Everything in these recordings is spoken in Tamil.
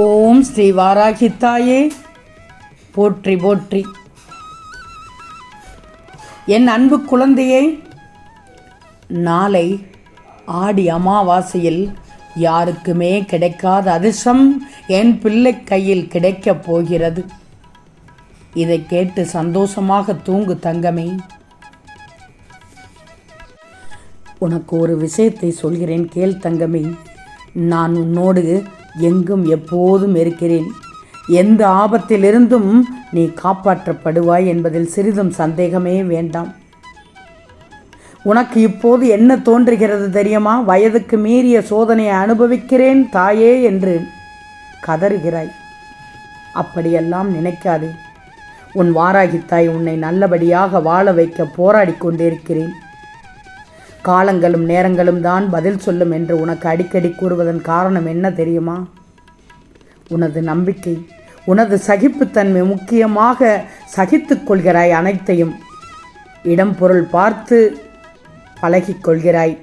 ஓம் ஸ்ரீ வாராகித்தாயே. போற்றி போற்றி. என் அன்பு குழந்தையே நாளை ஆடி அமாவாசையில் யாருக்குமே கிடைக்காத அதிர்ஷ்டம் என் பிள்ளை கையில் கிடைக்கப் போகிறது. இதை கேட்டு சந்தோஷமாக தூங்கு தங்கமே. உனக்கு ஒரு விஷயத்தை சொல்கிறேன் கேள் தங்கமே. நான் உன்னோடு எங்கும் எப்போதும் இருக்கிறேன். எந்த ஆபத்திலிருந்தும் நீ காப்பாற்றப்படுவாய் என்பதில் சிறிதும் சந்தேகமே வேண்டாம். உனக்கு இப்போது என்ன தோன்றுகிறது தெரியுமா? வயதுக்கு மீறிய சோதனையை அனுபவிக்கிறேன் தாயே என்று கதறுகிறாய். அப்படியெல்லாம் நினைக்காதே. உன் வாராகித்தாய் உன்னை நல்லபடியாக வாழ வைக்க போராடி கொண்டிருக்கிறேன். காலங்களும் நேரங்களும் தான் பதில் சொல்லும் என்று உனக்கு அடிக்கடி கூறுவதன் காரணம் என்ன தெரியுமா? உனது நம்பிக்கை உனது சகிப்புத்தன்மை முக்கியமாக சகித்துக்கொள்கிறாய் அனைத்தையும். இடம் பொருள் பார்த்து பழகிக் கொள்கிறாய்.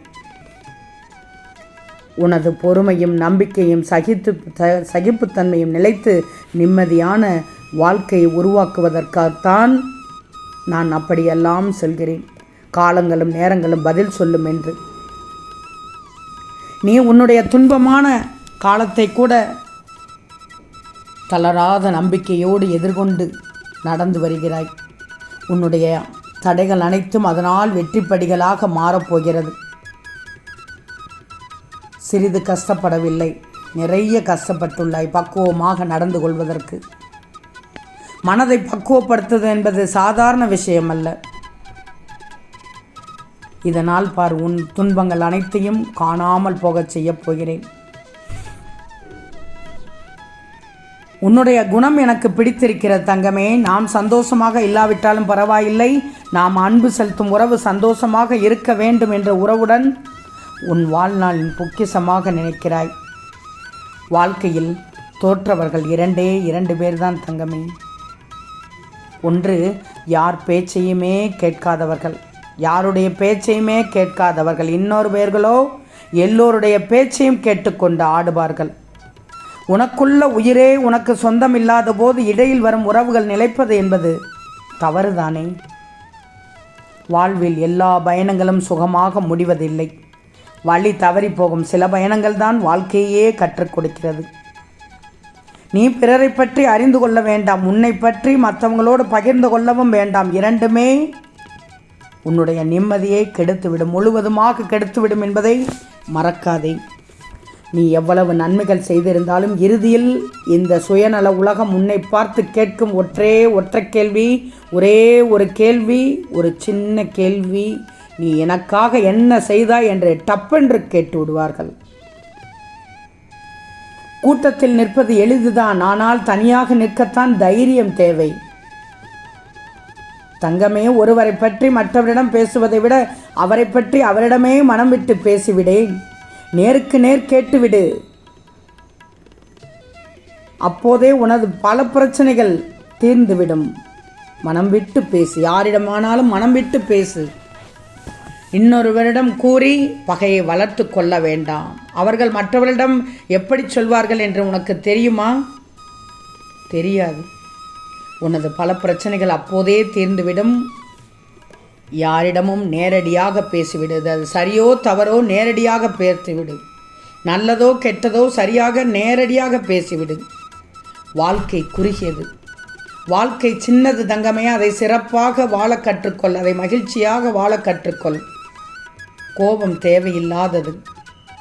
உனது பொறுமையும் நம்பிக்கையும் சகித்து சகிப்புத்தன்மையும் நிலைத்து நிம்மதியான வாழ்க்கையை உருவாக்குவதற்காகத்தான் நான் அப்படியெல்லாம் சொல்கிறேன். காலங்களும் நேரங்களும் பதில் சொல்லும் என்று. நீ உன்னுடைய துன்பமான காலத்தை கூட தளராத நம்பிக்கையோடு எதிர்கொண்டு நடந்து வருகிறாய். உன்னுடைய தடைகள் அனைத்தும் அதனால் வெற்றிப்படிகளாக மாறப்போகிறது சிறிது கஷ்டப்படவில்லை. நிறைய கஷ்டப்பட்டுள்ளாய் பக்குவமாக நடந்து கொள்வதற்கு. மனதை பக்குவப்படுத்துவது என்பது சாதாரண விஷயம் அல்ல இதனால் பார் உன் துன்பங்கள் அனைத்தையும் காணாமல் போகச் செய்யப் போகிறேன். உன்னுடைய குணம் எனக்கு பிடித்திருக்கிறது தங்கமே. நாம் சந்தோஷமாக இல்லாவிட்டாலும் பரவாயில்லை. நாம் அன்பு செலுத்தும் உறவு சந்தோஷமாக இருக்க வேண்டும் என்ற உறவுடன் உன் வாழ்நாளின் பொக்கிஷமாக நினைக்கிறாய். வாழ்க்கையில் தோற்றவர்கள் இரண்டே இரண்டு பேர்தான் தங்கமே. ஒன்று யார் பேச்சையுமே கேட்காதவர்கள். யாருடைய பேச்சையுமே கேட்காதவர்கள் இன்னொரு பேர்களோ எல்லோருடைய பேச்சையும் கேட்டுக்கொண்டு ஆடுவார்கள். உனக்குள்ள உயிரே உனக்கு சொந்தம் இல்லாத போது இடையில் வரும் உறவுகள் நிலைப்பது என்பது தவறுதானே? வாழ்வில் எல்லா பயணங்களும் சுகமாக முடிவதில்லை. வழி தவறி போகும் சில பயணங்கள் தான் வாழ்க்கையே கற்றுக் கொடுக்கிறது. நீ பிறரை பற்றி அறிந்து கொள்ள வேண்டாம் உன்னை பற்றி மற்றவங்களோடு பகிர்ந்து கொள்ளவும் வேண்டாம். இரண்டுமே உன்னுடைய நிம்மதியை கெடுத்துவிடும் முழுவதுமாக கெடுத்துவிடும் என்பதை மறக்காதே. நீ எவ்வளவு நன்மைகள் செய்திருந்தாலும் இறுதியில் இந்த சுயநல உலகம் உன்னை பார்த்து கேட்கும் ஒற்றே ஒற்றை கேள்வி ஒரே ஒரு கேள்வி ஒரு சின்ன கேள்வி. நீ எனக்காக என்ன செய்தாய் என்று டப்பென்று கேட்டு விடுவார்கள். கூட்டத்தில் நிற்பது எளிதுதான் ஆனால் தனியாக நிற்கத்தான் தைரியம் தேவை. தங்கமே ஒருவரை பற்றி மற்றவரிடம் பேசுவதை விட அவரை பற்றி அவரிடமே மனம் விட்டு பேசிவிடேன். நேருக்கு நேர் கேட்டுவிடு. அப்போதே உனது பல பிரச்சனைகள் தீர்ந்துவிடும். மனம் விட்டு பேசு. யாரிடமானாலும் மனம் விட்டு பேசு. இன்னொருவரிடம் கூறி பகையை வளர்த்து கொள்ள வேண்டாம். அவர்கள் மற்றவர்களிடம் எப்படி சொல்வார்கள் என்று உனக்கு தெரியுமா? தெரியாது. உனது பல பிரச்சனைகள் அப்போதே தீர்ந்துவிடும். யாரிடமும் நேரடியாக பேசிவிடுது அது சரியோ தவறோ நேரடியாக பேசிவிடு நல்லதோ கெட்டதோ சரியாக நேரடியாக பேசிவிடு. வாழ்க்கை குறுகியது. வாழ்க்கை சின்னது தங்கமே அதை சிறப்பாக வாழ கற்றுக்கொள். அதை மகிழ்ச்சியாக வாழ கற்றுக்கொள். கோபம் தேவையில்லாதது.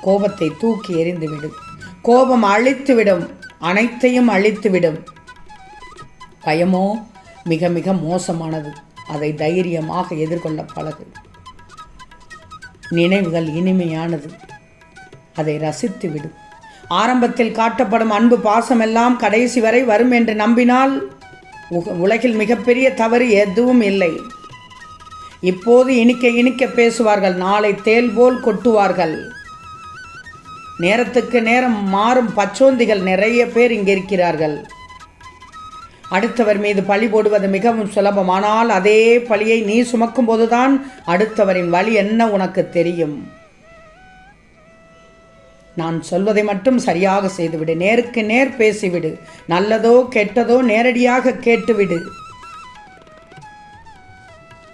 கோபத்தை தூக்கி எறிந்துவிடும் கோபம் அழித்துவிடும். அனைத்தையும் அழித்துவிடும். பயமோ மிக மிக மோசமானது. அதை தைரியமாக எதிர்கொள்ள பழகு நினைவுகள் இனிமையானது. அதை ரசித்து விடும் ஆரம்பத்தில் காட்டப்படும் அன்பு பாசமெல்லாம் கடைசி வரை வரும் என்று நம்பினால் உலகில் மிகப்பெரிய தவறு எதுவும் இல்லை. இப்போது இனிக்க இனிக்க பேசுவார்கள் நாளை தேல் போல் கொட்டுவார்கள். நேரத்துக்கு நேரம் மாறும் பச்சோந்திகள் நிறைய பேர் இங்கே இருக்கிறார்கள் அடுத்தவர் மீது பழி போடுவது மிகவும் சுலபம். ஆனால் அதே பழியை நீ சுமக்கும் போதுதான் அடுத்தவரின் வழி என்ன உனக்கு தெரியும்? நான் சொல்வதை மட்டும் சரியாக செய்துவிடு. நேருக்கு நேர் பேசிவிடு. நல்லதோ கெட்டதோ நேரடியாக கேட்டுவிடு.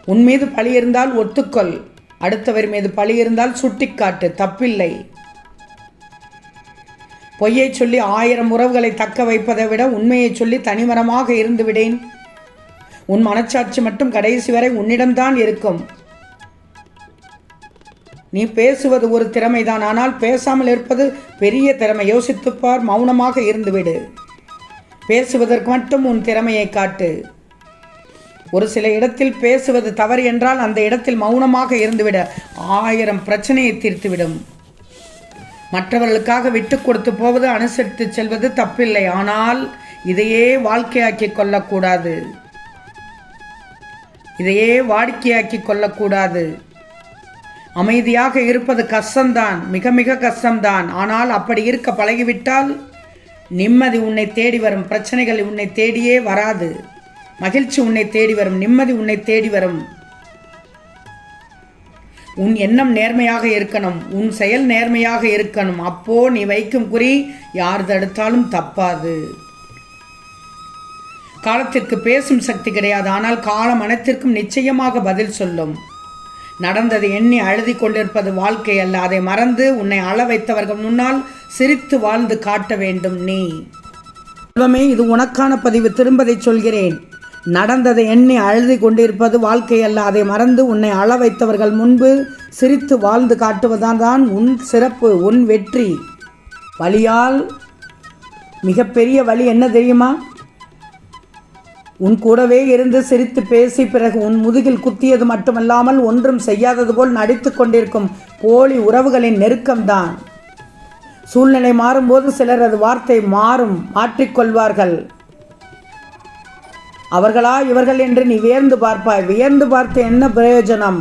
உன் மீது பழி இருந்தால் ஒத்துக்கொள். அடுத்தவர் மீது பழி இருந்தால் சுட்டிக்காட்டு. தப்பில்லை. பொய்யை சொல்லி ஆயிரம் உறவுகளை தக்க வைப்பதை விட உண்மையை சொல்லி தனிமரமாக இருந்து விடேன். உன் மனச்சாட்சி மட்டும் கடைசி வரை உன்னிடம்தான் இருக்கும். நீ பேசுவது ஒரு திறமைதான் ஆனால் பேசாமல் இருப்பது பெரிய திறமை. யோசித்துப்பார் மௌனமாக இருந்துவிடு பேசுவதற்கு மட்டும் உன் திறமையை காட்டு. ஒரு சில இடத்தில் பேசுவது தவறு என்றால் அந்த இடத்தில் மௌனமாக இருந்துவிட ஆயிரம் பிரச்சனையை தீர்த்துவிடும். மற்றவர்களுக்காக விட்டு கொடுத்து போவது அனுசரித்து செல்வது தப்பில்லை. ஆனால் இதையே வாழ்க்கையாக்கி கொள்ளக்கூடாது. இதையே வாடிக்கையாக்கி கொள்ளக்கூடாது. அமைதியாக இருப்பது கஷ்டம்தான். மிக மிக கஷ்டம்தான். ஆனால் அப்படி இருக்க பழகிவிட்டால் நிம்மதி உன்னை தேடி வரும். பிரச்சனைகள் உன்னை தேடியே வராது. மகிழ்ச்சி உன்னை தேடி வரும். நிம்மதி உன்னை தேடி வரும். உன் எண்ணம் நேர்மையாக இருக்கணும் உன் செயல் நேர்மையாக இருக்கணும். அப்போ நீ வைக்கும் குறி யார் தடுத்தாலும் தப்பாது. காலத்திற்கு பேசும் சக்தி கிடையாது ஆனால் காலம் அனைத்திற்கும் நிச்சயமாக பதில் சொல்லும். நடந்தது எண்ணி அழுதி கொண்டிருப்பது வாழ்க்கை அல்ல. அதை மறந்து உன்னை அள வைத்தவர்கள் முன்னால் சிரித்து வாழ்ந்து காட்ட வேண்டும் நீ. செல்வமே இது உனக்கான பதிவு. திரும்பதை சொல்கிறேன். நடந்ததை எண்ணி அழுதி கொண்டிருப்பது வாழ்க்கை அல்ல அதை மறந்து உன்னை அழ வைத்தவர்கள் முன்பு சிரித்து வாழ்ந்து காட்டுவதான் தான் உன் சிறப்பு உன் வெற்றி. வழியால் மிகப்பெரிய வழி என்ன தெரியுமா? உன் கூடவே இருந்து சிரித்து பேசி பிறகு உன் முதுகில் குத்தியது மட்டுமல்லாமல் ஒன்றும் செய்யாதது போல் நடித்து கொண்டிருக்கும் போலி உறவுகளின் நெருக்கம்தான். சூழ்நிலை மாறும்போது சிலரது வார்த்தை மாறும் மாற்றிக்கொள்வார்கள். அவர்களா இவர்கள் என்று நீ வியர்ந்து பார்ப்பாய். வியர்ந்து பார்த்து என்ன பிரயோஜனம்?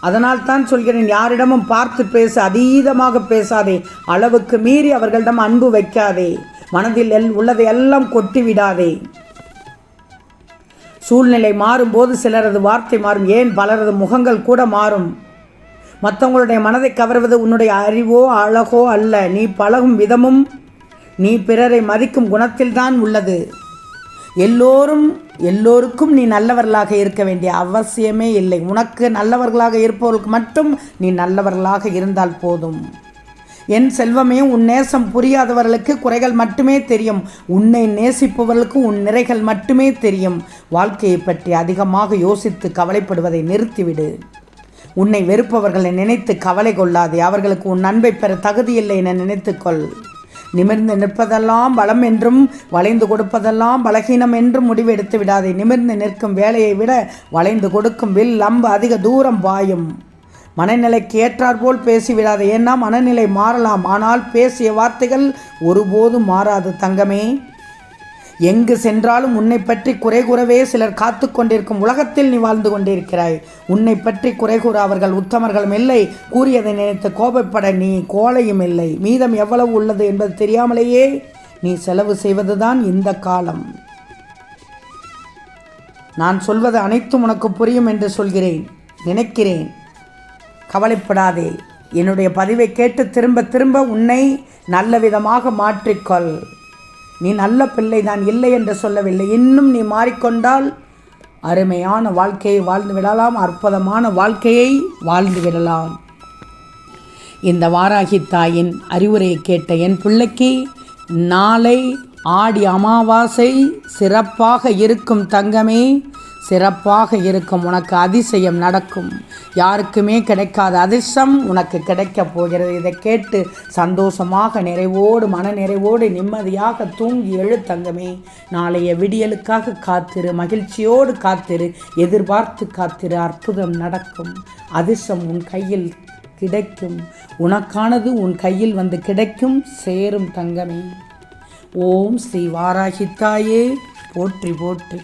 அதனால் தான் சொல்கிறேன் யாரிடமும் பார்த்து பேச அதீதமாக பேசாதே. அளவுக்கு மீறி அவர்களிடம் அன்பு வைக்காதே. மனதில் எல் உள்ளதை எல்லாம் கொட்டி விடாதே சூழ்நிலை மாறும்போது சிலரது வார்த்தை மாறும். ஏன்? பலரது முகங்கள் கூட மாறும். மற்றவங்களுடைய மனதை கவர்வது உன்னுடைய அறிவோ அழகோ அல்ல. நீ பழகும் விதமும் நீ பிறரை மதிக்கும் குணத்தில்தான் உள்ளது. எல்லோரும் எல்லோருக்கும் நீ நல்லவர்களாக இருக்க வேண்டிய அவசியமே இல்லை. உனக்கு நல்லவர்களாக இருப்பவர்களுக்கு மட்டும் நீ நல்லவர்களாக இருந்தால் போதும். என் செல்வமே உன் நேசம் புரியாதவர்களுக்கு குறைகள் மட்டுமே தெரியும். உன்னை நேசிப்பவர்களுக்கு உன் நிறைகள் மட்டுமே தெரியும். வாழ்க்கையை பற்றி அதிகமாக யோசித்து கவலைப்படுவதை நிறுத்திவிடு. உன்னை வெறுப்பவர்களை நினைத்து கவலை கொள்ளாதே. அவர்களுக்கு உன் அன்பை பெற தகுதியில்லை என நினைத்துக்கொள். நிமிர்ந்து நிற்பதெல்லாம் பலம் என்றும் வளைந்து கொடுப்பதெல்லாம் பலகீனம் என்றும் முடிவெடுத்து விடாதே. நிமிர்ந்து நிற்கும் வேலையை விட வளைந்து கொடுக்கும் வில் அம்பு அதிக தூரம் பாயும். மனநிலைக்கு ஏற்றாற்போல் பேசிவிடாது ஏன்னா மனநிலை மாறலாம். ஆனால் பேசிய வார்த்தைகள் ஒருபோதும் மாறாது தங்கமே. எங்கு சென்றாலும் உன்னை பற்றி குறை கூறவே சிலர் காத்து கொண்டிருக்கும் உலகத்தில் நீ வாழ்ந்து கொண்டிருக்கிறாய். உன்னை பற்றி குறை கூற அவர்கள் உத்தமர்களும் இல்லை. கூறியதை நினைத்து கோபப்பட நீ கோலையும் இல்லை. மீதம் எவ்வளவு உள்ளது என்பது தெரியாமலேயே நீ செலவு செய்வதுதான் இந்த காலம். நான் சொல்வது அனைத்தும் உனக்கு புரியும் என்று சொல்கிறேன். நினைக்கிறேன். கவலைப்படாதே. என்னுடைய பதிவை கேட்டு திரும்ப திரும்ப உன்னை நல்ல விதமாக மாற்றிக்கொள். நீ நல்ல பிள்ளை தான் இல்லை என்று சொல்லவில்லை. இன்னும் நீ மாறிக்கொண்டால் அருமையான வாழ்க்கையை வாழ்ந்து விடலாம் அற்புதமான வாழ்க்கையை வாழ்ந்து விடலாம். இந்த வாராகி தாயின் அறிவுரையை கேட்ட என் பிள்ளைக்கு நாளை ஆடி அமாவாசை சிறப்பாக இருக்கும் தங்கமே சிறப்பாக இருக்கும் உனக்கு அதிசயம் நடக்கும். யாருக்குமே கிடைக்காத அதிர்ஷ்டம் உனக்கு கிடைக்கப் போகிறது. இதை கேட்டு சந்தோஷமாக நிறைவோடு மன நிறைவோடு நிம்மதியாக தூங்கி எழு தங்கமே. நாளைய விடியலுக்காக காத்திரு மகிழ்ச்சியோடு காத்திரு எதிர்பார்த்து காத்திரு அற்புதம் நடக்கும். அதிர்ஷ்டம் உன் கையில் கிடைக்கும். உனக்கானது உன் கையில் வந்து கிடைக்கும். சேரும் தங்கமே. ஓம் ஸ்ரீ வாராகித்தாயே. போற்றி போற்றி.